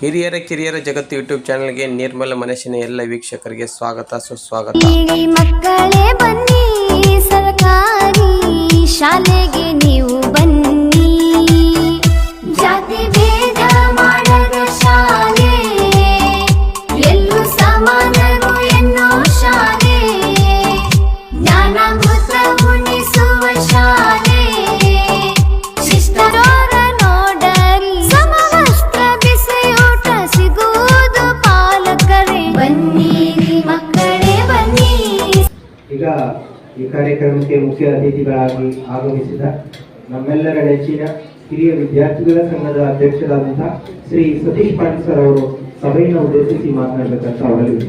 ಹಿರಿಯರ, ಕಿರಿಯರ ಜಗತ್ತು ಯೂಟ್ಯೂಬ್ ಚಾನಲ್ಗೆ ನಿರ್ಮಲ ಮನಸ್ಸಿನ ಎಲ್ಲ ವೀಕ್ಷಕರಿಗೆ ಸ್ವಾಗತ, ಸುಸ್ವಾಗತ. ಮಕ್ಕಳೇ ಬನ್ನಿ, ಸರ್ಕಾರಿ ಶಾಲೆಗೆ ನೀವು ಕಾರ್ಯಕ್ರಮಕ್ಕೆ ಮುಖ್ಯ ಅತಿಥಿಗಳಾಗಿ ಆಗಮಿಸಿದ ನಮ್ಮೆಲ್ಲರ ನೆಚ್ಚಿನ ಹಿರಿಯ ವಿದ್ಯಾರ್ಥಿಗಳ ಸಂಘದ ಅಧ್ಯಕ್ಷರಾದಂತಹ ಶ್ರೀ ಸತೀಶ್ ಪಾಟೀಲ್ ಸರ್ ಅವರು ಸಭೆಯನ್ನು ಉದ್ದೇಶಿಸಿ ಮಾತನಾಡಬೇಕಂತ ಅವರಲ್ಲಿ.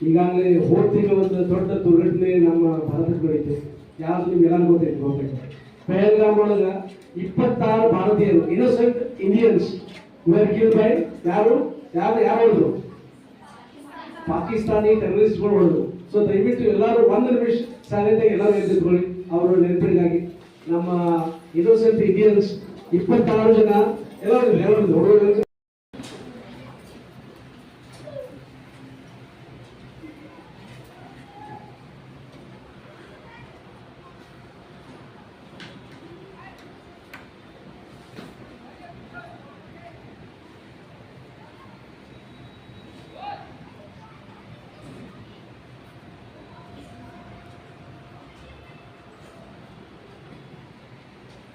ಈಗಾಗಲೇ ಹೋದ ಒಂದು ದೊಡ್ಡ ದುರ್ಘಟನೆ ನಮ್ಮ ಭಾರತಕ್ಕೆ ಬೆಳೀತು ಯಾವ್ದು ನಿಮ್ಗೆಲ್ಲ ಗೊತ್ತೈತೆ ಬಹುತೇಕ ಪಹಲ್ಗಾಮ್ ಒಳಗ ಇಪ್ಪತ್ತಾರು ಭಾರತೀಯರು ಇನ್ನೋಸೆಂಟ್ ಇಂಡಿಯನ್ಸ್ ಕಿಲ್ ಬೈ ಯಾರು? ಯಾರು ಯಾರು ಪಾಕಿಸ್ತಾನಿ ಟೆರರಿಸ್ಟ್ಗಳು ಹೊಡೆದ್ರು ಸೊ ದಯವಿಟ್ಟು ಎಲ್ಲರೂ ಒಂದು ನಿಮಿಷ ಸಾಧ್ಯತೆ ಎಲ್ಲರೂ ಎದ್ದಿದ್ಕೊಳ್ಳಿ ಅವರ ನೆನಪಿಗಾಗಿ ನಮ್ಮ ಇನ್ನೋಸೆಂಟ್ ಇಂಡಿಯನ್ಸ್ ಇಪ್ಪತ್ತಾರು ಜನ ಎಲ್ಲರೂ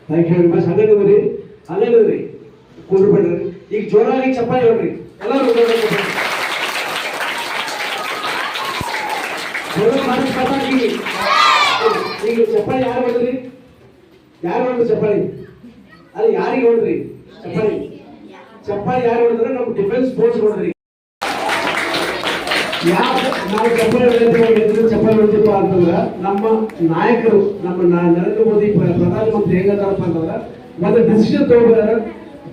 ಥ್ಯಾಂಕ್ ಯು ವೆರಿ ಮಚ್ ಹಂಗಂದ್ರಿ ರೀ ಕೂಡ್ಬಿಡ್ರಿ ಈಗ ಜೋರಾಗಿ ಚಪ್ಪಾಳಿ ಹೊಡ್ರಿ. ಎಲ್ಲರೂ. ಈಗ ಚಪ್ಪಾಳಿ ಯಾರು ಹೊಡ್ರಿ ಯಾರು ಹೊಡ್ರಿ ಚಪ್ಪಾಳಿ? ಅಲ್ಲಿ, ಯಾರಿಗೆ ಹೊಡ್ರಿ ಚಪ್ಪಾಳಿ. ಚಪ್ಪಾಳಿ ಯಾರು ಹೊಡೆದ್ರೆ? ನಮ್ಮ ಡಿಫೆನ್ಸ್ ಫೋರ್ಸ್ ಯಾವ ನಾವು ಚಪ್ಪಲ ಹೊಡೆದಿದ್ದೀವಿ ಎದುರು ಚಪ್ಪಲ ಅಂತಂದ್ರ ನಮ್ಮ ನಾಯಕರು, ನಮ್ಮ ನರೇಂದ್ರ ಮೋದಿ ಪ್ರ- ಪ್ರಧಾನಮಂತ್ರಿ ಹೆಂಗದಾರಪ್ಪ ಅಂತಂದ್ರೆ ಒಂದು ಡಿಸಿಷನ್ ತಗೋಬೇಕಾದ್ರೆ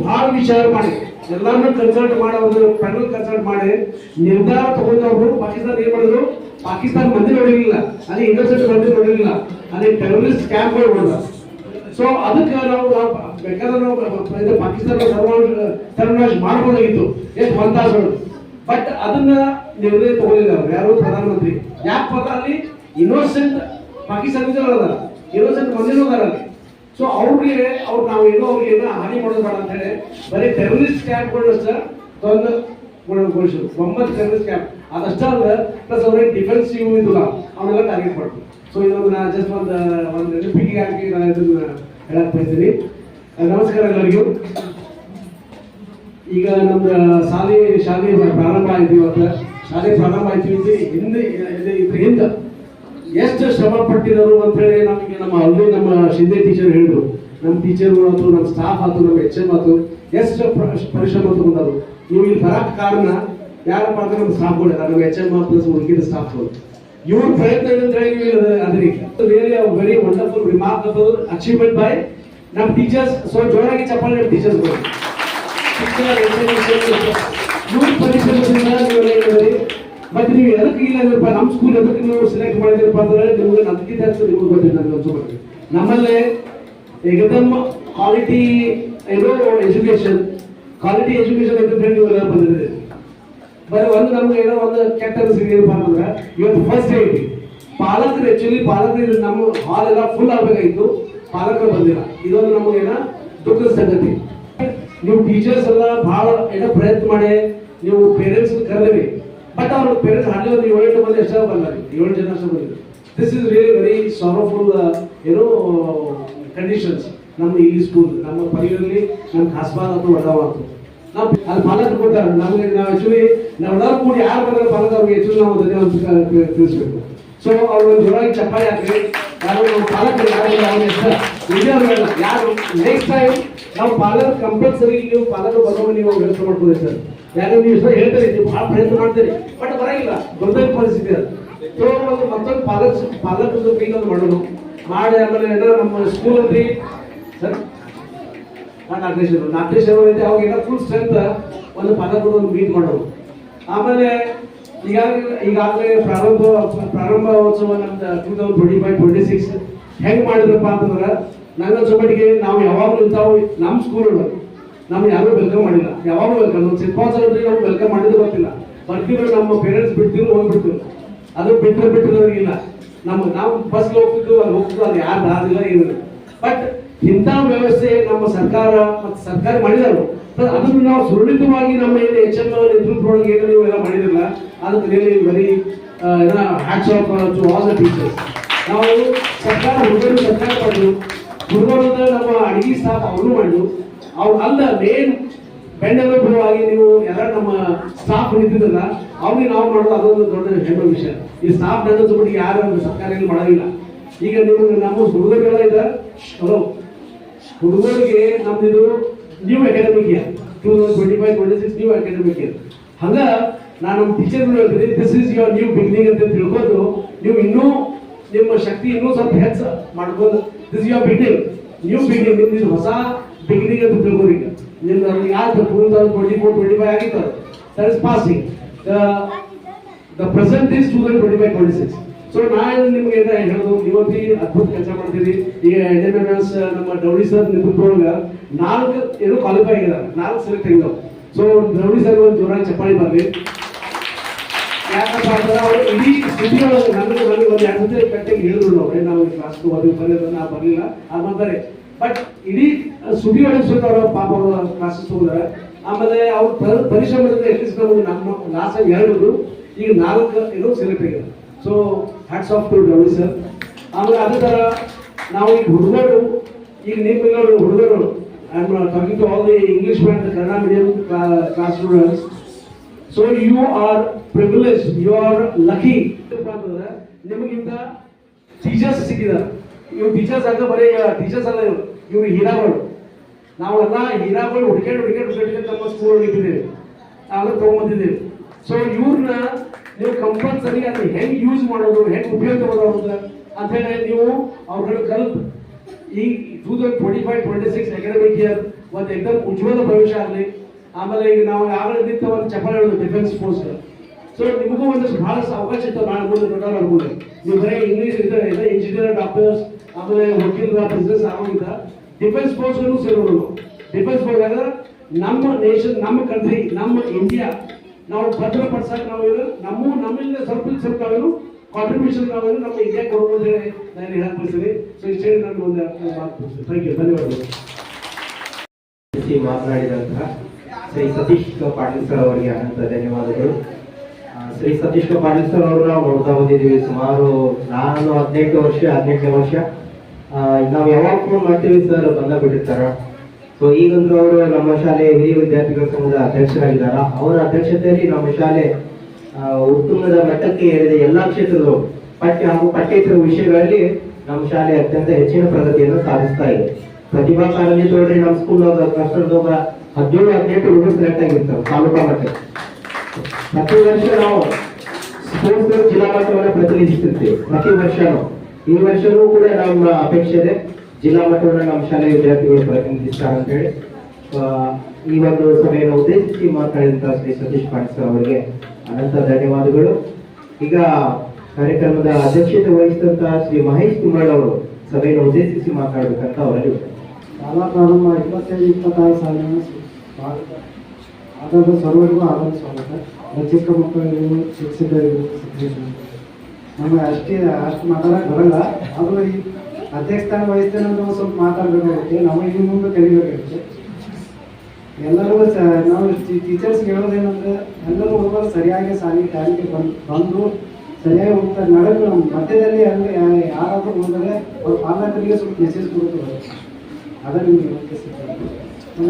ಬಹಳ ವಿಚಾರ ಮಾಡಿ. ಎಲ್ಲರನ್ನು ಕನ್ಸಲ್ಟ್ ಮಾಡೋ, ಒಂದು ಕನ್ಸಲ್ಟ್ ಮಾಡಿ. ನಿರ್ಧಾರ ತಗೊಂಡವರು ಪಾಕಿಸ್ತಾನ ಏನ್ ಮಾಡಿದ್ರು? ಪಾಕಿಸ್ತಾನ ಮಂದಿ ನೋಡಿರ್ಲಿಲ್ಲ. ಅಲ್ಲಿ ಇನ್ನೋಸೆಂಟ್ ಮಂದಿ ನೋಡಿರ್ಲಿಲ್ಲ. ಅಲ್ಲಿ ಟೆರರಿಸ್ಟ್ ಕ್ಯಾಂಪ್ಗಳು ಹೊಡೆದ ಸೊ ಅದಕ್ಕೆ ನಾವು ಬೇಕಾದ್ರೆ ನಾವು ಪಾಕಿಸ್ತಾನ ಸರ್ವ ಸರ್ವನಾಶ ಮಾಡ್ಬೋದಾಗಿತ್ತು. ಎಷ್ಟು ಒಂದು ಬಟ್ ಅದನ್ನ ನಿರ್ಣಯ ತಗೊಳ್ಳಿಲ್ಲ. ಅವ್ರು ಯಾರು ಪ್ರಧಾನಮಂತ್ರಿ. ಯಾಕೆ ಪದ ಅಲ್ಲಿ? ಇನ್ನೋಸೆಂಟ್ ಪಾಕಿಸ್ತಾನದವ್ರು ಅದಾರ. ಇನ್ನೋಸೆಂಟ್ ಅಲ್ಲಿ. ಸೊ ಅವ್ರಿಗೆ, ಅವ್ರು ನಾವು ಏನೋ ಅವ್ರಿಗೆ ಏನೋ ಹಾನಿ ಮಾಡೋದು ಬೇಡ ಅಂತ ಹೇಳಿ ಬರೀ ಟೆರರಿಸ್ಟ್ ಕ್ಯಾಂಪ್ಗಳು ಸರ್ ತಂದು ಗೊಳಿಸಿದ್ರು ಒಂಬತ್ತು ಟೆರರಿಸ್ಟ್ ಕ್ಯಾಂಪ್ ಅದಷ್ಟೇ ಅಲ್ಲ ಪ್ಲಸ್ ಅವ್ರಿಗೆ ಡಿಫೆನ್ಸಿವ್ ಇದಿಲ್ಲ ಅವನ್ನೆಲ್ಲ ಟಾರ್ಗೆಟ್ ಮಾಡ್ತೀವಿ ಸೊ ಇದೊಂದು ನಾನು ಜಸ್ಟ್ ಒಂದು ಒಂದು ನೆನಪಿಗೆ ಹಾಕಿ ನಾನು ಇದನ್ನ ಹೇಳಕ್ ಬಯಸ್ತೀನಿ. ನಮಸ್ಕಾರ ಎಲ್ಲರಿಗೂ. ಈಗ ನಮ್ದು ಶಾಲೆ ಶಾಲೆ ಪ್ರಾರಂಭ ಆಯ್ತು ಇವತ್ತು. ಶಾಲೆ ಪ್ರಾರಂಭ ಆಯ್ತು ಇದು ಹಿಂದೆ ಇದು ಇದ್ರ ಎಷ್ಟು ಶ್ರಮ ಪಟ್ಟಿದರು ಅಂತ ಹೇಳಿ ನಮಗೆ ನಮ್ಮ ಅಲ್ಲಿ ನಮ್ಮ ಶಿಂದೆ ಟೀಚರ್ ಹೇಳಿದ್ರು. ನಮ್ಮ ಟೀಚರ್ಗಳು ಆತು, ನಮ್ಮ ಸ್ಟಾಫ್ ಆಯ್ತು ನಮ್ಮ ಎಚ್ ಎಂ ಆಯ್ತು ಎಷ್ಟು ಪ್ರ- ಪರಿಶ್ರಮ ತಗೊಂಡರು ನೀವು ಇಲ್ಲಿ ಬರಕ್ ಕಾರಣ ಯಾರಪ್ಪ ಅಂದ್ರೆ ನಮ್ಮ ಸ್ಟಾಫ್ಗಳು ನಮ್ಮ ಎಚ್ ಎಂ ಪ್ಲಸ್ ಉಳಿದ ಸ್ಟಾಫ್ಗಳು ಇವ್ರ ಪ್ರಯತ್ನ ಇಲ್ಲಿ ಅದರಿ. Really very wonderful remarkable achievement by ನಮ್ಮ ಟೀಚರ್ಸ್ ಸೊ ಜೋರಾಗಿ ಚಪ್ಪಾಳೆ ನಮ್ಮ ಟೀಚರ್ಸ್ಗಳು ಇವ್ರ ಪರಿಶ್ರಮದಿಂದ ಮತ್ತೆ ನೀವು ಎದಕ್ಕೆ ಇಲ್ಲ ಅಂದ್ರಪ್ಪ? ನಮ್ಮ ಸ್ಕೂಲ್ ಎದಕ್ಕೆ ನೀವು ಸೆಲೆಕ್ಟ್ ಮಾಡಿದ್ರಪ್ಪ ಅಂದ್ರೆ ನಿಮ್ಗೆ ನಮ್ಗಿಂತ ನಿಮ್ಗೆ ಗೊತ್ತಿಲ್ಲ ನನಗೆ ಅನ್ಸ್ಬಿಟ್ಟು ನಮ್ಮಲ್ಲಿ ಏಕದಮ್ ಕ್ವಾಲಿಟಿ ಏನೋ ಎಜುಕೇಶನ್ ಕ್ವಾಲಿಟಿ ಎಜುಕೇಶನ್ ನೀವು ಎಲ್ಲ ಬಂದಿದ್ದೀರಿ. ಬರೀ ಒಂದು ನಮ್ಗೆ ಏನೋ ಒಂದು ಕೆಟ್ಟ ಅನಿಸಿದೆಯಪ್ಪ ಅಂತಂದ್ರೆ, ಇವತ್ತು ಫಸ್ಟ್ ಏಡ್ ಪಾಲಕರು ಆಕ್ಚುಲಿ ಪಾಲಕರು ನಮ್ಮ ಹಾಲ್ ಎಲ್ಲ ಫುಲ್ ಆಗಬೇಕಾಗಿತ್ತು. ಪಾಲಕರು ಬಂದಿಲ್ಲ. ಇದೊಂದು ನಮಗೆ ಏನೋ ದುಃಖದ ಸಂಗತಿ. ನೀವು ಟೀಚರ್ಸ್ ಎಲ್ಲ ಬಹಳ ಏನೋ ಪ್ರಯತ್ನ ಮಾಡಿ, ನೀವು ಪೇರೆಂಟ್ಸ್ ಕರೆದ್ರಿ ಬಟ್ ಅವ್ರ ಪೇರೆಂಟ್ಸ್ ಒಂದು ಏಳೆಂಟು ಮಂದಿ ಅಷ್ಟೇ ಬಂದಾರಿ ಏಳು ಜನ ಅಷ್ಟೇ ಬಂದಿದ್ರು this is really very sorrowful ಏನೋ ಕಂಡೀಷನ್ಸ್ ನಮ್ಮ ಈ ಸ್ಕೂಲ್ ನಮ್ಮ ಪರಿಯಲ್ಲಿ ನಮ್ಮ ಅಂತ ಅಥವಾ ಆಯ್ತು ನಾವು ಅಲ್ಲಿ ಪಾಲಕರು ಕೊಡ್ತಾರೆ ನಮಗೆ ನಾವು ಆಕ್ಚುಲಿ ನಾವೆಲ್ಲರೂ ಕೂಡಿ ಯಾರು ಬಂದ್ರೆ ಪಾಲಕ ಅವ್ರಿಗೆ ಹೆಚ್ಚು ನಾವು ಧನ್ಯವಾದ ತಿಳಿಸ್ಬೇಕು. ಸೊ ಅವ್ರು ಒಂದು ಜೋರಾಗಿ ಚಪ್ಪಾಳಿ ಹಾಕ್ರಿ. ಯಾರು ನಮ್ಮ ಪಾಲಕರು ಯಾರು ಯಾರು ನೆಕ್ಸ್ಟ್ ಟೈಮ್ ನಾವು ಪಾಲಕರು ಕಂಪಲ್ಸರಿ ನೀವು ಪಾಲಕರು ಬರೋ ನೀವು ವ್ಯವಸ್ಥೆ ಮಾಡ್ಬೋದು ಸರ್. ಯಾಕಂದ್ರೆ ನೀವು ಸಹ ಹೇಳ್ತೀರಿ, ನೀವು ಭಾಳ ಪ್ರಯತ್ನ ಮಾಡ್ತೀರಿ. ಬಟ್ ಬರಂಗಿಲ್ಲ. ಗೊಂದಲ ಪರಿಸ್ಥಿತಿ ಅದು. ಸೊ ಮತ್ತೊಂದು ಪಾಲಕ್ ಪಾಲಕರದ್ದು ಕೈಗೊಂದು ಮಾಡೋದು. ಮಾಡಿ ಆಮೇಲೆ ಏನೋ ನಮ್ಮ ಸ್ಕೂಲ್ ಅಲ್ಲಿ, ಸರ್? ನಾಗೇಶ್ವರ ನಾಗೇಶ್ವರ ಅಂತ ಅವಾಗ ಏನೋ ಫುಲ್ ಸ್ಟ್ರೆಂತ್ ಒಂದು ಪಾಲಕರು ಒಂದು ಮೀಟ್ ಮಾಡೋದು ಆಮೇಲೆ ಈಗಾಗಲೇ ಈಗಾಗಲೇ ಪ್ರಾರಂಭ ಪ್ರಾರಂಭೋತ್ಸವ ನಮ್ದು two thousand twenty five twenty six ಹೆಂಗೆ ಮಾಡಿದ್ರಪ್ಪ ಅಂತಂದ್ರೆ ನನ್ನ ಮಟ್ಟಿಗೆ ನಾವು ಯಾವಾಗಲೂ ಇಂಥವು ನಮ್ಮ ಸ್ಕೂಲ್ ನಮ್ಗೆ ಯಾರು ವೆಲ್ಕಮ್ ಮಾಡಿಲ್ಲ. ಯಾವಾಗಲೂ ವೆಲ್ಕಮ್ ನಮ್ಮ ಅಂದ್ರೆ ನಾವು ವೆಲ್ಕಮ್ ಮಾಡಿದ್ದು ಗೊತ್ತಿಲ್ಲ. ಬರ್ತಿದ್ರು ನಮ್ಮ ಪೇರೆಂಟ್ಸ್ ಬಿಡ್ತಿದ್ರು ಹೋಗ್ಬಿಡ್ತೀವಿ ಅದು ಬಿಟ್ಟರೆ ಬಿಟ್ಟಿರೋರಿಗಿಲ್ಲ ನಮ್ಮ ನಾವು ಬಸ್ ಹೋಗ್ತಿದ್ದು, ಅಲ್ಲಿ ಹೋಗ್ತಿದ್ದು ಅದು ಯಾರು ದಾರಿಲ್ಲ ಏನಿಲ್ಲ. ಬಟ್ ಇಂಥ ವ್ಯವಸ್ಥೆ ನಮ್ಮ ಸರ್ಕಾರ ಮತ್ತು ಸರ್ಕಾರ ಮಾಡಿದಾರು. ಅದನ್ನು ನಾವು ಸುರಳಿತವಾಗಿ ನಮ್ಮ ಏನು ಎಚ್ ಎಂ ನೇತೃತ್ವದೊಳಗೆ ಏನು ನೀವು ಎಲ್ಲ ಮಾಡಿದಿಲ್ಲ ಅದಕ್ಕೆ ಬರೀ ಏನ hats off to all the teachers ನಾವು ಸರ್ಕಾರ ಹುಡುಗರು ಸರ್ಕಾರ ಮಾಡಿದ್ರು ಹುಡುಗರು ನಮ್ಮ ಅಡಿಗೆ ಸ್ಟಾಫ್ ಅವರು ಮಾಡಿದ್ರು ಅವ್ರು ಅಲ್ಲ ಮೇನ್ ಬೆಂಡೆಲಭ್ಯವಾಗಿ ನೀವು ಎಲ್ಲ ನಮ್ಮ ಸ್ಟಾಫ್ ನಿಂತಿದ್ದಲ್ಲ ಅವ್ರಿಗೆ ನಾವು ಮಾಡೋದು ಅದೊಂದು ದೊಡ್ಡ ಹೆಮ್ಮೆ ವಿಷಯ. ಈ ಸ್ಟಾಫ್ ಬಿಟ್ಟು ಯಾರು ಸರ್ಕಾರ ಏನು ಮಾಡೋದಿಲ್ಲ. ಈಗ ನೀವು ನಮ್ಮ ಹುಡುಗರೆಲ್ಲ ಇದೆ ಹಲೋ ಹುಡುಗರಿಗೆ ನಮ್ದಿದು new academic year two thousand twenty five twenty six new academic year ಹಂಗ ನಾನು ನಮ್ಮ ಟೀಚರ್ ಹೇಳ್ತೀನಿ this is your new beginning ಅಂತ ತಿಳ್ಕೊಂಡು ನೀವು ಇನ್ನೂ ನಿಮ್ಮ ಶಕ್ತಿ ಇನ್ನೂ ಸ್ವಲ್ಪ ಹೆಚ್ಚು ಮಾಡ್ಕೊಂಡು this your beginning new beginning ನಿಮ್ದು ಹೊಸ ಅಂತ ತಿಳ್ಕೊಂಡು ಈಗ ನಿಮ್ದು ಅದು ಯಾವ್ದು thousand twenty four twenty five ಆಗಿತ್ತು is passing the present is two thousand twenty five twenty six so ನಾನು ನಿಮ್ಗೆ ಏನ ಹೇಳೋದು ಇವತ್ತಿ ಅದ್ಭುತ ಕೆಲಸ ಮಾಡ್ತೀರಿ. ಈಗ ಎನ್ ಎಂ ಎಸ್ ನಮ್ಮ ಡೌಡಿ ಸರ್ ನೇತೃತ್ವದೊಳಗ ನಾಲ್ಕು ಏನು ಕ್ವಾಲಿಫೈ ಆಗಿದ್ದಾರೆ. ನಾಲ್ಕು ಸೆಲೆಕ್ಟ್ ಆಗಿದಾವೆ ಸೊ ಡೌಡಿ ಸರ್ ಒಂದು ಜೋರಾಗಿ ಚಪ್ಪಾಳಿ ಬರ್ಲಿ. ಯಾಕಪ್ಪ ಅಂದ್ರೆ ಅವ್ರು ಇಡೀ ಸಿಟಿ ಒಳಗೆ ನನಗೆ ನನಗೆ ಒಂದು ಎರಡು ಕಟ್ಟಿಗೆ ಹೇಳಿದ್ರು ಏ, ನಾವು ಕ್ಲಾಸ್ ಓದಿ ಬರೆಯೋದು ನಾ ಬರಲಿಲ್ಲ ಅದು ಮಾಡ್ತಾರೆ ಬಟ್ ಇಡೀ ಸುದ್ದಿ ಒಳಗೆ ಸುತ್ತ ಅವರ ಪಾಪ ಅವರ ಕ್ಲಾಸಸ್ ಹೋಗಿದ್ದಾರೆ ಆಮೇಲೆ ಅವ್ರ ಪರಿಶ್ರಮ ಪರಿಶ್ರಮದಿಂದ ಎಲ್ಲಿಸ್ಕೊಂಡು ನಮ್ಮ ಲಾಸ್ ಎರಡು ಈಗ ನಾಲ್ಕು ಇದು ಸೆಲೆಕ್ಟ್ ಆಗಿದೆ. So hats off to Ravi sir ಆಮೇಲೆ ಅದೇ ಥರ ನಾವು ಈಗ ಹುಡುಗರು, ಈಗ ನಿಮ್ಮ ಹುಡುಗರು I to all the English medium Kannada medium class students so you are privilege you are lucky ಅಂತಂದ್ರೆ ನಿಮಗಿಂತ ಟೀಚರ್ಸ್ ಸಿಕ್ಕಿದ್ದಾರೆ. ಇವ್ರು ಟೀಚರ್ಸ್ ಅಂತ ಬರೀ ಟೀಚರ್ಸ್ ಅಲ್ಲ ಇವ್ರು ಇವ್ರು ಹೀರಾಗಳು. ನಾವೆಲ್ಲ ಹೀರಾಗಳು ಹುಡುಕಾಡಿ ಹುಡುಕಾಡಿ ಹುಡುಕಾಡಿ ನಮ್ಮ ಸ್ಕೂಲ್ ಇಟ್ಟಿದ್ದೇವೆ. ನಾವೆಲ್ಲ ತೊಗೊಂಬಂದಿದ್ದೇವೆ ಸೊ ಇವ್ರನ್ನ ನೀವು ಕಂಪಲ್ಸರಿ ಅದನ್ನ ಹೆಂಗ್ ಯೂಸ್ ಮಾಡೋದು, ಹೆಂಗ್ ಉಪಯೋಗ ಮಾಡೋದು ಅಂತ ಹೇಳಿ ನೀವು ಅವ್ರನ್ನ ಕಲ್ಪ್. ಈ two thousand twenty five twenty six academic year ಒಂದು ಎಕ್ದಮ್ ಉಜ್ವಲ ಭವಿಷ್ಯ ಆಗಲಿ. ಆಮೇಲೆ ಈಗ ನಾವು ಯಾವ ನಿಂತ ಒಂದು ಹೇಳೋದು ಡಿಫೆನ್ಸ್ ಫೋರ್ಸ್ ಸೊ ನಿಮಗೂ ಒಂದಷ್ಟು ಬಹಳಷ್ಟು ಅವಕಾಶ ಇತ್ತು. ನಾನು ಮುಂದೆ ದೊಡ್ಡ ನೀವು ಬರೀ ಇಂಗ್ಲೀಷ್ ಇಂಜಿನಿಯರ್ ಡಾಕ್ಟರ್ಸ್ ಆಮೇಲೆ ವಕೀಲರ ಬಿಸ್ನೆಸ್ ಆಗೋಗಿದ್ದ ಡಿಫೆನ್ಸ್ ಫೋರ್ಸ್ಗಳು ಸೇರೋದು ಡಿಫೆನ್ಸ್ ಫೋರ್ಸ್ ಅಂದ್ರೆ ನಮ್ಮ ನೇಷನ್ ನಮ್ಮ ಕಂಟ್ರಿ ನಮ್ಮ ಇಂಡಿಯಾ ನಾವು ಭದ್ರಪಡಿಸಕ್ಕೆ ನಾವು ನಮ್ಮ, ನಮ್ಮಿಂದ ಸ್ವಲ್ಪ ಸ್ವಲ್ಪ ಕಾಂಟ್ರಿಬ್ಯೂಷನ್ ನಾವು ನಮ್ಮ ಇಂಡಿಯಾ ಕೊಡ್ಬೋದು ನಾನು ಹೇಳಕ್ ಬಯಸ್ತೀನಿ. ಸೊ ಇಷ್ಟೇ ನಾನು ಒಂದು ಥ್ಯಾಂಕ್ ಯು ಧನ್ಯವಾದಗಳು. ಮಾತನಾಡಿದಂತಹ ಶ್ರೀ ಸತೀಶ್ ಪಾಟೀಲ್ ಸರ್ ಅವರಿಗೆ ಅನಂತ ಧನ್ಯವಾದಗಳು. ಶ್ರೀ ಸತೀಶ್ ಪಾಟೀಲ್ ಸರ್ ಅವರು ನಾವು ನೋಡ್ತಾ ಬಂದಿದ್ದೀವಿ ಸುಮಾರು ನಾನು ಹದಿನೆಂಟು ವರ್ಷ, ಹದಿನೆಂಟನೇ ವರ್ಷ. ನಾವು ಯಾವಾಗ ಫೋನ್ ಮಾಡ್ತೀವಿ ಸರ್ ಬಂದ ಬಿಟ್ಟಿರ್ತಾರ ಸೊ ಈಗಂದ್ರೂ ಅವರು ನಮ್ಮ ಶಾಲೆ ಹಿರಿಯ ವಿದ್ಯಾರ್ಥಿಗಳ ಸಂಘದ ಅಧ್ಯಕ್ಷರಾಗಿದ್ದಾರೆ. ಅವರ ಅಧ್ಯಕ್ಷತೆಯಲ್ಲಿ ನಮ್ಮ ಶಾಲೆ ಉತ್ತುಂಗದ ಮಟ್ಟಕ್ಕೆ ಏರಿದೆ ಎಲ್ಲಾ ಕ್ಷೇತ್ರಗಳು, ಪಠ್ಯ ಹಾಗೂ ಪಠ್ಯೇತರ ವಿಷಯಗಳಲ್ಲಿ ನಮ್ಮ ಶಾಲೆ ಅತ್ಯಂತ ಹೆಚ್ಚಿನ ಪ್ರಗತಿಯನ್ನು ಸಾಧಿಸ್ತಾ ಇದೆ. ಪ್ರತಿಭಾ ಕಾಲೇಜ್ ನೋಡ್ರಿ ನಮ್ಮ ಸ್ಕೂಲ್ ಕಷ್ಟದೊಬ್ಬ ಹದಿನೇಳು, ಹದಿನೆಂಟು ಹುಡುಗರು ಸೆಲೆಕ್ಟ್ ಆಗಿರ್ತಾರೆ, ತಾಲೂಕಾ ಮಟ್ಟ ಪ್ರತಿ ವರ್ಷ ನಾವು ಸ್ಪೋರ್ಟ್ಸ್ ಜಿಲ್ಲಾ ಮಟ್ಟವನ್ನು ಪ್ರತಿನಿಧಿಸುತ್ತೇವೆ ಪ್ರತಿ ವರ್ಷನೂ. ಈ ವರ್ಷವೂ ಕೂಡ ನಮ್ಮ ಅಪೇಕ್ಷೆ ಇದೆ. ಜಿಲ್ಲಾ ಮಟ್ಟವನ್ನು ನಮ್ಮ ಶಾಲೆ ವಿದ್ಯಾರ್ಥಿಗಳು ಪ್ರತಿನಿಧಿಸ್ತಾರೆ ಅಂತ ಹೇಳಿ. ಈ ಒಂದು ಸಭೆಯನ್ನು ಉದ್ದೇಶಿಸಿ ಮಾತನಾಡಿದಂತಹ ಶ್ರೀ ಸತೀಶ್ ಪಾಟೀಲ್ ಸರ್ ಅವರಿಗೆ ಅನಂತ ಧನ್ಯವಾದಗಳು. ಈಗ ಕಾರ್ಯಕ್ರಮದ ಅಧ್ಯಕ್ಷತೆ ವಹಿಸಿದಂತಹ ಶ್ರೀ ಮಹೇಶ್ ಕುಮಾರ್ ಅವರು ಸಭೆಯನ್ನು ಉದ್ದೇಶಿಸಿ ಮಾತನಾಡಬೇಕಂತ ಅವರಲ್ಲಿ. ಶಾಲಾ ಪ್ರಾರಂಭ ಇಪ್ಪತ್ತೈದು, ಇಪ್ಪತ್ತಾರು ಸಾಲಿನ ಅದರ ಸರ್ವರಿಗೂ ಆಧಾರ ಸ್ವಾಗತ. ಚಿಕ್ಕ ಮಕ್ಕಳಿಗೂ ಶಿಕ್ಷಕರಿಗೂ ಶಿಕ್ಷಕರಿಗೂ ನಮಗೆ ಅಷ್ಟೇ, ಅಷ್ಟು ಮಾತಾಡಕ್ಕೆ ಬರಲ್ಲ. ಆದರೂ ಈ ಅಧ್ಯಕ್ಷ ಸ್ಥಾನ ವಹಿಸ್ತೇನೆ ಅಂತ ಸ್ವಲ್ಪ ಮಾತಾಡಬೇಕಾಗುತ್ತೆ. ಇನ್ನು ಮುಂದೆ ಕಲಿಬೇಕಾಗುತ್ತೆ. ಎಲ್ಲರೂ ಸ, ನಾವು ಟೀಚರ್ಸ್ಗೆ ಹೇಳೋದೇನಂದ್ರೆ, ಎಲ್ಲರೂ ಹುಡುಗರು ಸರಿಯಾಗಿ ಸಾಲಿ ಟ್ಯಾಲಿಗೆ ಬಂದು ಬಂದು ಸರಿಯಾಗಿ ಹೋಗ್ತಾರೆ ನಡೆದು ಮಧ್ಯದಲ್ಲಿ ಅಲ್ಲಿ ಯಾರಾದರೂ ಹೋದರೆ ಅವ್ರ ಪಾಲಕರಿಗೆ ಸ್ವಲ್ಪ ಮೆಸೇಜ್ ಕೊಡ್ತಾರೆ. ಅದನ್ನ ನಿಮಗೆ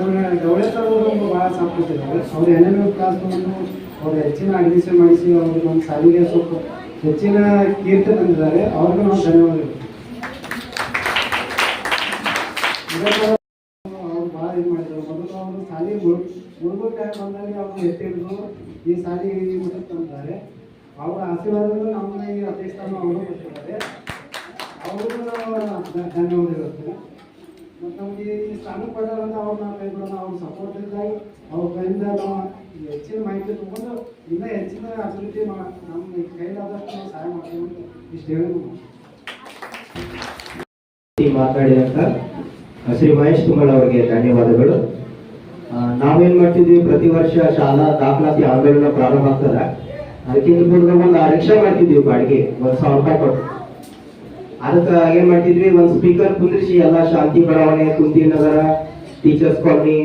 ಆಮೇಲೆ ಗೌಳೆ ಸರ್ ಒಂದು ಭಾಳ ಸಾಕ್ಬಿಟ್ಟಿದ್ದಾರೆ. ಅವ್ರು ಎನ್ ಎಂ ಕ್ಲಾಸ್ ಬಂದು ಅವ್ರು ಹೆಚ್ಚಿನ ಅಡ್ಮಿಷನ್ ಮಾಡಿಸಿ ಅವ್ರಿಗೆ ಒಂದು ಸಾಲಿಗೆ ಸ್ವಲ್ಪ ಹೆಚ್ಚಿನ ಕೀರ್ತಿ ತಂದಿದ್ದಾರೆ ಅವ್ರಿಗೂ ನಾವು ಧನ್ಯವಾದ ಹೇಳ್ತೀವಿ. ಇದೇ ಥರ ಅವ್ರು ಭಾಳ ಇದು ಮಾಡಿದ್ರು. ಮೊದಲು ಅವರು ಸಾಲಿ ಮುಳುಗು ಟೈಮ್ ಬಂದಾಗ ಅವರು ಎತ್ತಿಡಿದ್ರು ಈ ಸಾಲಿ ಈ ತಂದಿದ್ದಾರೆ ಅವರ ಆಶೀರ್ವಾದಗಳು ನಮ್ಮ ಈ ಅಧ್ಯಕ್ಷ ಅವರು ಕೊಟ್ಟಿದ್ದಾರೆ. ಅವ್ರಿಗೂ ಧನ್ಯವಾದ ಇರುತ್ತೆ ಮತ್ತು ನಮಗೆ ಈ ಸ್ಥಾನ ಪಡೆದಂತ ಅವ್ರನ್ನ ಕೈಬಿಡೋಣ, ಅವ್ರ ಸಪೋರ್ಟ್ ಇದ್ದಾಗ ಅವ್ರ ಕೈಯಿಂದ ನಾವು ಹೆಚ್ಚಿನ ಮಾಹಿತಿ ತೊಗೊಂಡು ಇನ್ನೂ ಹೆಚ್ಚಿನ ಅಭಿವೃದ್ಧಿ ಮಾ ನಮ್ಮ ಕೈಲಾದಷ್ಟು ಸಹಾಯ ಮಾಡ್ತೀವಿ ಅಂತ ಇಷ್ಟು ಹೇಳಿ ಈ ಮಾತನಾಡಿದಂತ ಶ್ರೀ ಮಹೇಶ್ ಕುಮಾರ್ ಅವರಿಗೆ ಧನ್ಯವಾದಗಳು. ನಾವೇನ್ ಮಾಡ್ತಿದ್ವಿ? ಪ್ರತಿ ವರ್ಷ ಶಾಲಾ ದಾಖಲಾತಿ ಆಂದೋಲನ ಪ್ರಾರಂಭ ಆಗ್ತದ. ಅದಕ್ಕಿಂತ ಪೂರ್ವ ಒಂದು ರಿಕ್ಷಾ ಮಾಡ್ತಿದ್ವಿ ಬಾಡಿಗೆ, ಒಂದ್ ಸಾವಿರ ರೂಪಾಯಿ ಕೊಟ್ಟು. ಅದಕ್ಕ ಏನ್ ಮಾಡ್ತಿದ್ವಿ? ಒಂದ್ ಸ್ಪೀಕರ್ ಕುಂದ್ರಿಸಿ ಎಲ್ಲ ಶಾಂತಿ ಬಡಾವಣೆ, ಕುಂತಿ ನಗರ ಟೀಚರ್ಸ್ ಕಾಲನಿ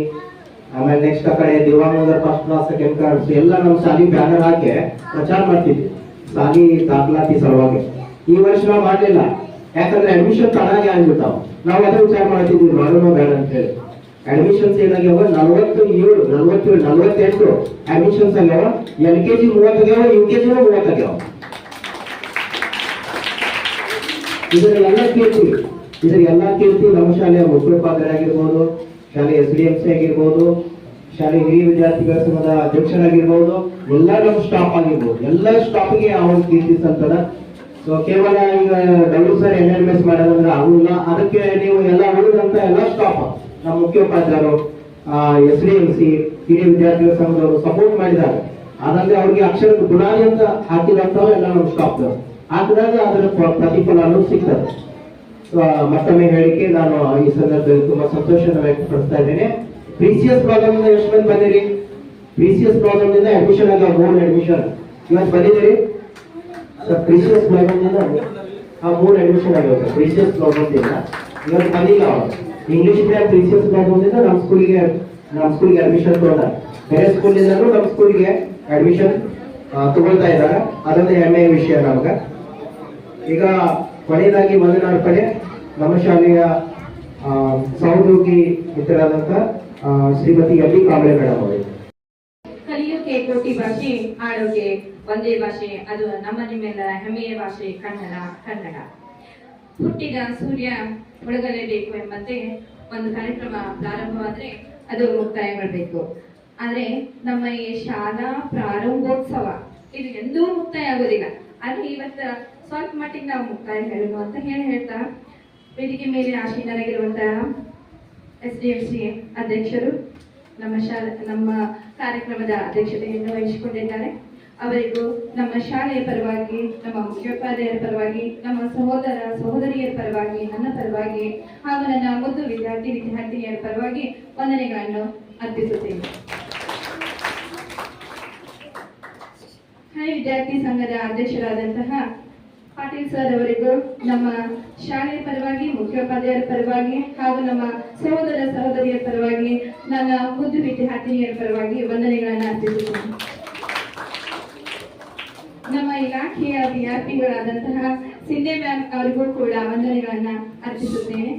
ಆಮೇಲೆ ನೆಕ್ಸ್ಟ್ ಆ ಕಡೆ Divanagar first class second class ಎಲ್ಲ ನಮ್ಮ ಶಾಲಿ ಬ್ಯಾನರ್ ಹಾಕಿ ಪ್ರಚಾರ ಮಾಡ್ತಿದ್ವಿ. ಶಾಲಿ ದಾಖಲಾತಿ ಸಲುವಾಗಿ. ಈ ವರ್ಷ ನಾವು ಮಾಡಲಿಲ್ಲ. ಯಾಕಂದ್ರೆ ಅಡ್ಮಿಷನ್ ತಡಾಗಿ ಆಗ್ಬಿಟ್ಟಾವ. ನಾವು ಅದೇ ವಿಚಾರ ಮಾಡ್ತಿದ್ವಿ ಮಾಡೋಣ ಬೇಡ ಅಂತ ಹೇಳಿ ಅಡ್ಮಿಷನ್ಸ್ ಏನಾಗ್ಯಾವ? ನಲವತ್ತು ಏಳು, ನಲವತ್ತೇಳು, ನಲವತ್ತೆಂಟು ಅಡ್ಮಿಷನ್ಸ್ ಆಗ್ಯಾವ. ಎಲ್ ಕೆ ಜಿ ಮೂವತ್ತಾಗ್ಯಾವ ಯು ಕೆ ಜಿನೂ ಮೂವತ್ತಾಗ್ಯಾವ ಇದರ ಎಲ್ಲ ಕೀರ್ತಿ ಇದರ ಎಲ್ಲ ಕೀರ್ತಿ ನಮ್ಮ ಶಾಲೆಯ ಮುಖ್ಯೋಪಾಧ್ಯಾಯರಾಗಿರ್ಬೋದು ಶಾಲೆ ಎಸ್ ಡಿ ಎಂ ಸಿ ಆಗಿರ್ಬೋದು, ಶಾಲೆ ಹಿರಿಯ ವಿದ್ಯಾರ್ಥಿಗಳ ಸಂಘದ ಅಧ್ಯಕ್ಷರಾಗಿರ್ಬೋದು ಎಲ್ಲ ನಮ್ಮ ಸ್ಟಾಫ್ ಆಗಿರ್ಬೋದು. ಎಲ್ಲ ಸ್ಟಾಫ್ಗೆ ಅವ್ರ ಕೀರ್ತಿ ಅಂತಾರ ಸೊ ಕೇವಲ ಈಗ W sir N L S ಮಾಡೋದಂದ್ರೆ ಆಗುಲ್ಲ ಅದಕ್ಕೆ ನೀವು ಎಲ್ಲ ಉಳಿದಂತ ಎಲ್ಲ ಸ್ಟಾಫ್ ನಮ್ಮ ಮುಖ್ಯೋಪಾಧ್ಯಾಯರು ಎಸ್ ಡಿ ಎಂ ಸಿ ಹಿರಿಯ ವಿದ್ಯಾರ್ಥಿಗಳ ಸಂಘದವರು ಸಪೋರ್ಟ್ ಮಾಡಿದ್ದಾರೆ. ಅದಲ್ಲದೆ ಅವ್ರಿಗೆ ಅಕ್ಷರ ಗುಣಾಲಿ ಅಂತ ಹಾಕಿದಂತವ ಎಲ್ಲ ನಮ್ಮ ಸ್ಟಾಫ್ ಹಾಕಿದಾಗ ಅದರ ಪ್ರ- ಪ್ರತಿಫಲ ಸಿಗ್ತದೆ. ಮತ್ತೊಮ್ಮೆ ಹೇಳಿಕೆ, ನಾನು ಈ ಸಂದರ್ಭದಲ್ಲಿ ತುಂಬಾ ಸಂತೋಷವನ್ನು ವ್ಯಕ್ತಪಡಿಸ್ತಾ ಇದ್ದೇನೆ. ಪ್ರೀಸಿಯಸ್ ಪ್ರಾಬ್ಲಮ್ ಇಂದ ಎಷ್ಟು ಮಂದಿ ಬಂದಿರಿ. ಪ್ರೀಸಿಯಸ್ ಪ್ರಾಬ್ಲಮ್ ಇಂದ ಅಡ್ಮಿಷನ್ ಆಗ ಮೂರ್ ಅಡ್ಮಿಷನ್. ಇವತ್ತು ಬಂದಿದ್ದೀರಿ? ಪ್ರೀಸಿಯಸ್ ಪ್ರಾಬ್ಲಮ್ ಇಂದ ಆ ಮೂರು ಅಡ್ಮಿಷನ್ ಆಗಿವೆ ಸರ್ ಪ್ರೀಸಿಯಸ್ ಪ್ರಾಬ್ಲಮ್ ಇಂದ ಇವತ್ತು ಬಂದಿಲ್ಲ ಅವರು. ಇಂಗ್ಲಿಷ್ ಮೀಡಿಯಂ ಪ್ರೀಸಿಯಸ್ ಪ್ರಾಬ್ಲಮ್ ಇಂದ ನಮ್ಮ ಸ್ಕೂಲಿಗೆ ನಮ್ಮ ಸ್ಕೂಲಿಗೆ ಅಡ್ಮಿಷನ್ ತಗೊಂಡ. ಬೇರೆ ಸ್ಕೂಲಿಂದಲೂ ನಮ್ಮ ಸ್ಕೂಲಿಗೆ ಅಡ್ಮಿಷನ್ ತಗೊಳ್ತಾ ಇದ್ದಾರೆ. ಅದೊಂದು ಹೆಮ್ಮೆಯ ವಿಷಯ ನಮ್ಗೆ. ಈಗ ಕೊನೆಯದಾಗಿ ಕಡೆ ನಮ್ಮ ಶಾಲೆಯ ಸಹೋದ್ಯೋಗಿ ಮಿತ್ರರಾದಂತ ಆ, ಶ್ರೀಮತಿ ಎಲ್ ಡಿ ಮೇಡಮ್ ಅವರು. ಕಲಿಯೋಕೆ ಕೋಟಿ ಭಾಷೆ ಆಡೋಕೆ ಒಂದೇ ಭಾಷೆ ಅದು ನಮ್ಮ ನಿಮ್ಮೆಲ್ಲರ ಹೆಮ್ಮೆಯ ಭಾಷೆ ಕನ್ನಡ ಕನ್ನಡ. ಹುಟ್ಟಿದ ಸೂರ್ಯ ಒಳಗಲೇಬೇಕು ಎಂಬಂತೆ ಒಂದು ಕಾರ್ಯಕ್ರಮ ಪ್ರಾರಂಭವಾದ್ರೆ ಅದು ಮುಕ್ತಾಯಗೊಳ್ಬೇಕು. ಆದ್ರೆ ನಮ್ಮ ಈ ಶಾಲಾ ಪ್ರಾರಂಭೋತ್ಸವ ಇದು ಎಂದೂ ಮುಕ್ತಾಯ ಆಗೋದಿಲ್ಲ. ಆದ್ರೆ ಇವತ್ತ ಸ್ವಲ್ಪ ಮಟ್ಟಿಗೆ ನಾವು ಮುಕ್ತಾಯ ಹೇಳುವ ಅಂತ ಹೇಳಿ ಹೇಳ್ತಾ, ವೇದಿಕೆ ಮೇಲೆ ಆಸೀನರಾಗಿರುವಂತಹ ಎಸ್ ಡಿ ಎಫ್ ಸಿ ಅಧ್ಯಕ್ಷರು, ನಮ್ಮ ಶಾಲೆ, ನಮ್ಮ ಕಾರ್ಯಕ್ರಮದ ಅಧ್ಯಕ್ಷತೆಯನ್ನು ವಹಿಸಿಕೊಂಡಿದ್ದಾರೆ. ಅವರಿಗೂ ನಮ್ಮ ಶಾಲೆಯ ಪರವಾಗಿ, ನಮ್ಮ ಮುಖ್ಯೋಪಾಧ್ಯಾಯರ ಪರವಾಗಿ, ನಮ್ಮ ಸಹೋದರ, ಸಹೋದರಿಯರ ಪರವಾಗಿ, ನನ್ನ ಪರವಾಗಿ, ಹಾಗೂ ನನ್ನ ಮುದ್ದು ವಿದ್ಯಾರ್ಥಿ, ವಿದ್ಯಾರ್ಥಿನಿಯರ ಪರವಾಗಿ ವಂದನೆಗಳನ್ನು ಅರ್ಪಿಸುತ್ತೇನೆ. ವಿದ್ಯಾರ್ಥಿ ಸಂಘದ ಅಧ್ಯಕ್ಷರಾದಂತಹ ಪಾಟೀಲ್ ಸರ್ ಅವರಿಗೂ ನಮ್ಮ ಶಾಲೆಯ ಪರವಾಗಿ, ಮುಖ್ಯೋಪಾಧ್ಯಾಯರ ಪರವಾಗಿ ಹಾಗೂ ನಮ್ಮ ಸಹೋದರ ಸಹೋದರಿಯರ ಪರವಾಗಿ, ನನ್ನ ಮುದ್ದು ವಿದ್ಯಾರ್ಥಿನಿಯರ ಪರವಾಗಿ ವಂದನೆಗಳನ್ನು ಅರ್ಪಿಸುತ್ತೇನೆ. ನಮ್ಮ ಇಲಾಖೆಯ ವಿದ್ಯಾರ್ಥಿಗಳಾದಂತಹ ಸಿಂಧೆ ಮ್ಯಾಮ್ ಅವರಿಗೂ ಕೂಡ ವಂದನೆಗಳನ್ನು ಅರ್ಪಿಸುತ್ತೇನೆ.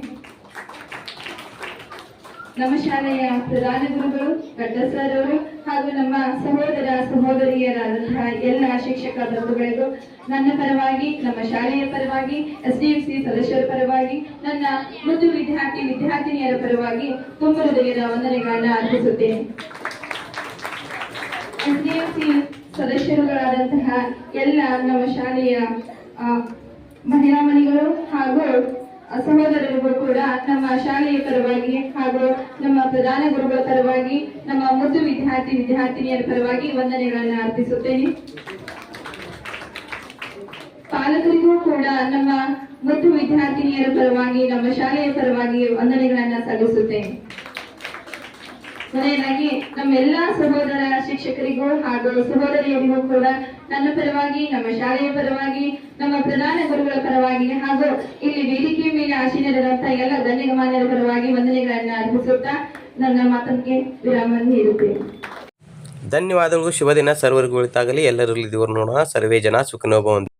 ನಮ್ಮ ಶಾಲೆಯ ಪ್ರಧಾನ ಗುರುಗಳು ದೊಡ್ಡ ಸರ್ ಅವರು ಹಾಗೂ ನಮ್ಮ ಸಹೋದರ ಸಹೋದರಿಯರಾದಂತಹ ಎಲ್ಲ ಶಿಕ್ಷಕ ಬಂಧುಗಳಿಗೂ ನನ್ನ ಪರವಾಗಿ, ನಮ್ಮ ಶಾಲೆಯ ಪರವಾಗಿ ಎಸ್ ಡಿ ಎಫ್ ಸಿ ಸದಸ್ಯರ ಪರವಾಗಿ, ನನ್ನ ಮೃದು ವಿದ್ಯಾರ್ಥಿ ವಿದ್ಯಾರ್ಥಿನಿಯರ ಪರವಾಗಿ ತುಂಬ ಹೃದಯದ ವಂದನೆಗಳನ್ನ ಅರ್ಪಿಸುತ್ತೇನೆ. ಎಸ್ ಡಿ ಎಫ್ ಸಿ ಸದಸ್ಯರುಗಳಾದಂತಹ ಎಲ್ಲ ನಮ್ಮ ಶಾಲೆಯ ಮಹಿಳಾ ಮಣಿಗಳು ಹಾಗೂ ಸಹೋದರರಿಗೂ ಕೂಡ ನಮ್ಮ ಶಾಲೆಯ ಪರವಾಗಿ ಹಾಗೂ ನಮ್ಮ ಪ್ರಧಾನ ಗುರುಗಳ ಪರವಾಗಿ, ನಮ್ಮ ಮುದ್ದು ವಿದ್ಯಾರ್ಥಿ, ವಿದ್ಯಾರ್ಥಿನಿಯರ ಪರವಾಗಿ ವಂದನೆಗಳನ್ನು ಅರ್ಪಿಸುತ್ತೇನೆ. ಪಾಲಕರಿಗೂ ಕೂಡ ನಮ್ಮ ಮುದ್ದು ವಿದ್ಯಾರ್ಥಿನಿಯರ ಪರವಾಗಿ, ನಮ್ಮ ಶಾಲೆಯ ಪರವಾಗಿ ವಂದನೆಗಳನ್ನು ಸಲ್ಲಿಸುತ್ತೇನೆ. ಕೊನೆಯದಾಗಿ ನಮ್ಮೆಲ್ಲ ಸಹೋದರ ಶಿಕ್ಷಕರಿಗೂ ಹಾಗೂ ಸಹೋದರಿಯರಿಗೂ ಕೂಡ ನನ್ನ ಪರವಾಗಿ, ನಮ್ಮ ಶಾಲೆಯ ಪರವಾಗಿ, ನಮ್ಮ ಪ್ರಧಾನ ಗುರುಗಳ ಪರವಾಗಿ ಹಾಗೂ ಇಲ್ಲಿ ವೇದಿಕೆಯ ಮೇಲೆ ಆಶೀನರಾದಂತಹ ಎಲ್ಲ ಗಣ್ಯಮಾನ್ಯರ ಪರವಾಗಿ ವಂದನೆಗಳನ್ನು ಅರ್ಪಿಸುತ್ತಾ ನನ್ನ ಮಾತಕ್ಕೆ ವಿರಾಮ ನೀಡುತ್ತೇನೆ. ಧನ್ಯವಾದಗಳು. ಶುಭ ದಿನ ಸರ್ವರಿಗೂ ಉಳಿತಾಗಲಿ ಎಲ್ಲರಲ್ಲಿ ಇದುವರು ನೋಡೋಣ. ಸರ್ವೇ ಜನ ಸುಖನೋಭವಂತು